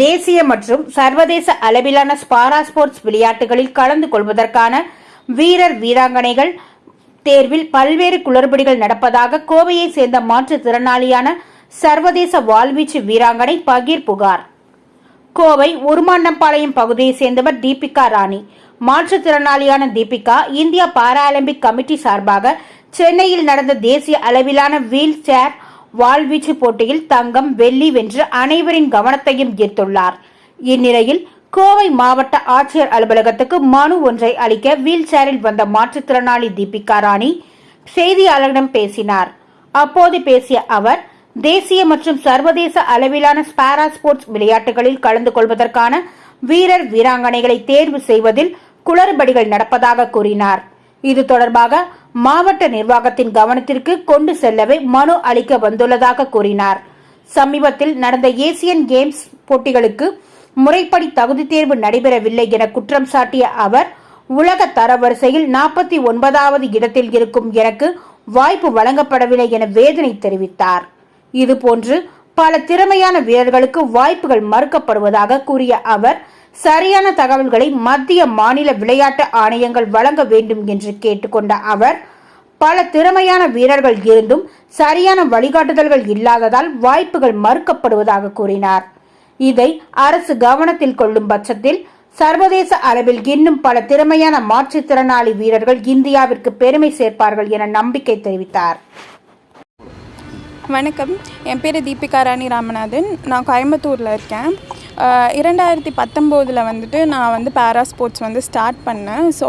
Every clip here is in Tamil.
தேசிய மற்றும் சர்வதேச அளவிலான ஸ்பாரா ஸ்போர்ட்ஸ் விளையாட்டுகளில் கலந்து கொள்வதற்கான வீரர் வீராங்கனைகள் தேர்வில் பல்வேறு குளறுபடிகள் நடப்பதாக கோவையை சேர்ந்த மாற்றுத்திறனாளியான சர்வதேச வாள்வீச்சு வீராங்கனை பகீர் புகார். கோவை உருமாண்டம்பாளையம் பகுதியை சேர்ந்தவர் தீபிகா ராணி. மாற்றுத்திறனாளியான தீபிகா இந்தியா பாராலிம்பிக் கமிட்டி சார்பாக சென்னையில் நடந்த தேசிய அளவிலான வீல் சேர் வாள்வீச்சு போட்டியில் தங்கம் வெள்ளி வென்று அனைவரின் கவனத்தையும் ஈர்த்துள்ளார். இந்நிலையில் கோவை மாவட்ட ஆட்சியர் அலுவலகத்துக்கு மனு ஒன்றை அளிக்க வீல் சேரில் வந்த மாற்றுத்திறனாளி தீபிகா ராணி செய்தியாளர்களிடம் பேசினார். அப்போது பேசிய அவர் தேசிய மற்றும் சர்வதேச அளவிலான ஸ்பாரா ஸ்போர்ட்ஸ் விளையாட்டுகளில் கலந்து கொள்வதற்கான வீரர் வீராங்கனைகளை தேர்வு செய்வதில் குளறுபடிகள் நடப்பதாக கூறினார். இது தொடர்பாக மாவட்ட நிர்வாகத்தின் கவனத்திற்கு கொண்டு செல்லவே மனு அளிக்க வந்துள்ளதாக கூறினார். சமீபத்தில் நடந்த ஏசியன் கேம்ஸ் போட்டிகளுக்கு முறைப்படி தகுதி தேர்வு நடைபெறவில்லை என குற்றம் சாட்டிய அவர் உலக தரவரிசையில் நாற்பத்தி ஒன்பதாவது இடத்தில் இருக்கும் எனக்கு வாய்ப்பு வழங்கப்படவில்லை என வேதனை தெரிவித்தார். இதுபோன்று பல திறமையான வீரர்களுக்கு வாய்ப்புகள் மறுக்கப்படுவதாக கூறிய அவர் சரியான தகவல்களை மத்திய மாநில விளையாட்டு ஆணையங்கள் வழங்க வேண்டும் என்று கேட்டுக்கொண்ட அவர் பல திறமையான வீரர்கள் இருந்தும் சரியான வழிகாட்டுதல்கள் இல்லாததால் வாய்ப்புகள் மறுக்கப்படுவதாக கூறினார். இதை அரசு கவனத்தில் கொள்ளும் பட்சத்தில் சர்வதேச அளவில் இன்னும் பல திறமையான மாற்றுத்திறனாளி வீரர்கள் இந்தியாவிற்கு பெருமை சேர்ப்பார்கள் என நம்பிக்கை தெரிவித்தார். வணக்கம். என் பேர் தீபிகா ராணி ராமநாதன். நான் கோயம்புத்தூரில் இருக்கேன். இரண்டாயிரத்தி பத்தொம்போதில் வந்துட்டு நான் வந்து பேரா ஸ்போர்ட்ஸ் வந்து ஸ்டார்ட் பண்ணேன். ஸோ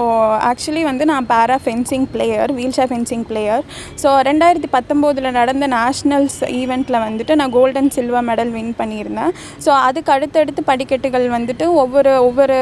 ஆக்சுவலி வந்து நான் para fencing player wheelchair fencing player so ரெண்டாயிரத்தி பத்தொம்போதில் நடந்த நேஷ்னல்ஸ் ஈவெண்ட்டில் வந்துட்டு நான் கோல்டன் சில்வர் மெடல் வின் பண்ணியிருந்தேன். ஸோ அதுக்கு அடுத்தடுத்து படிக்கட்டுகள் வந்துட்டு ஒவ்வொரு ஒவ்வொரு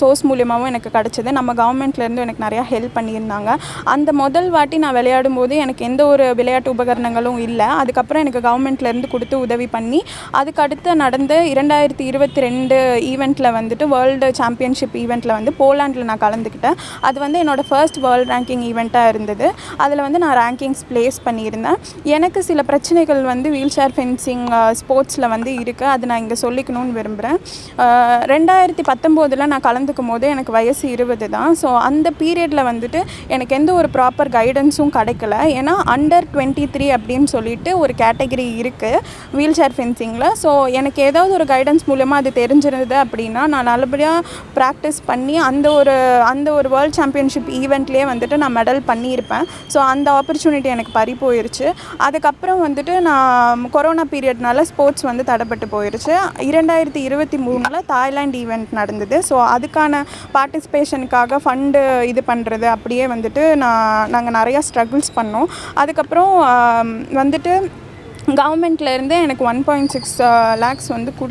சோர்ஸ் மூலியமாகவும் எனக்கு கிடச்சிது. நம்ம கவர்மெண்ட்லேருந்து எனக்கு நிறையா ஹெல்ப் பண்ணியிருந்தாங்க. அந்த முதல் வாட்டி நான் விளையாடும் போது எனக்கு எந்த ஒரு விளையாட்டு உபகரணங்களும் இல்லை. அதுக்கப்புறம் எனக்கு கவர்மெண்ட்லேருந்து கொடுத்து உதவி பண்ணி அதுக்கு அடுத்து நடந்த இரண்டாயிரத்தி இருபத்தி ரெண்டு ஈவெண்ட்டில் வந்துட்டு வேர்ல்டு சாம்பியன்ஷிப் ஈவெண்ட்டில் வந்து போலாண்டில் நான் கலந்துக்கிட்டேன். அது வந்து என்னோடய ஃபர்ஸ்ட் வேர்ல்டு ரேங்கிங் ஈவெண்ட்டாக இருந்தது. அதில் வந்து நான் ரேங்கிங்ஸ் ப்ளேஸ் பண்ணியிருந்தேன். எனக்கு சில பிரச்சனைகள் வந்து வீல் சேர் ஃபென்சிங் ஸ்போர்ட்ஸில் வந்து இருக்குது அது நான் இங்கே சொல்லிக்கணும்னு விரும்புகிறேன் ரெண்டாயிரத்தி பத்தொம்போதில் நான் கலந்துக்கும் போது எனக்கு வயசு இருபது தான். ஸோ அந்த பீரியடில் வந்துட்டு எனக்கு எந்த ஒரு ப்ராப்பர் கைடன்ஸும் கிடைக்கல. ஏன்னா அண்டர் டுவெண்ட்டி த்ரீ அப்படின்னு சொல்லிட்டு ஒரு கேட்டகரி இருக்குது வீல் சேர் ஃபென்சிங்கில் ஸோ எனக்கு ஏதாவது ஒரு கைடன்ஸ் மூலமாக அது தெரிஞ்சிருந்தது அப்படின்னா நான் நல்லபடியாக ப்ராக்டிஸ் பண்ணி அந்த ஒரு அந்த ஒரு வேர்ல்ட் சாம்பியன்ஷிப் ஈவெண்ட்லேயே வந்துட்டு நான் மெடல் பண்ணியிருப்பேன். ஸோ அந்த ஆப்பர்ச்சுனிட்டி எனக்கு பறி போயிருச்சு. அதுக்கப்புறம் வந்துட்டு நான் கொரோனா பீரியட்னால ஸ்போர்ட்ஸ் வந்து தடைப்பட்டு போயிருச்சு. இரண்டாயிரத்தி இருபத்தி மூணில் தாய்லாந்து ஈவெண்ட் நடந்தது. ஸோ அதுக்கான பார்ட்டிசிபேஷனுக்காக ஃபண்டு இது பண்ணுறது அப்படியே வந்துட்டு நான் நாங்கள் நிறையா ஸ்ட்ரகிள்ஸ் பண்ணோம். அதுக்கப்புறம் வந்துட்டு கவர்மெண்ட்லேருந்து எனக்கு ஒன் பாயிண்ட் சிக்ஸ் லேக்ஸ் வந்து கொடு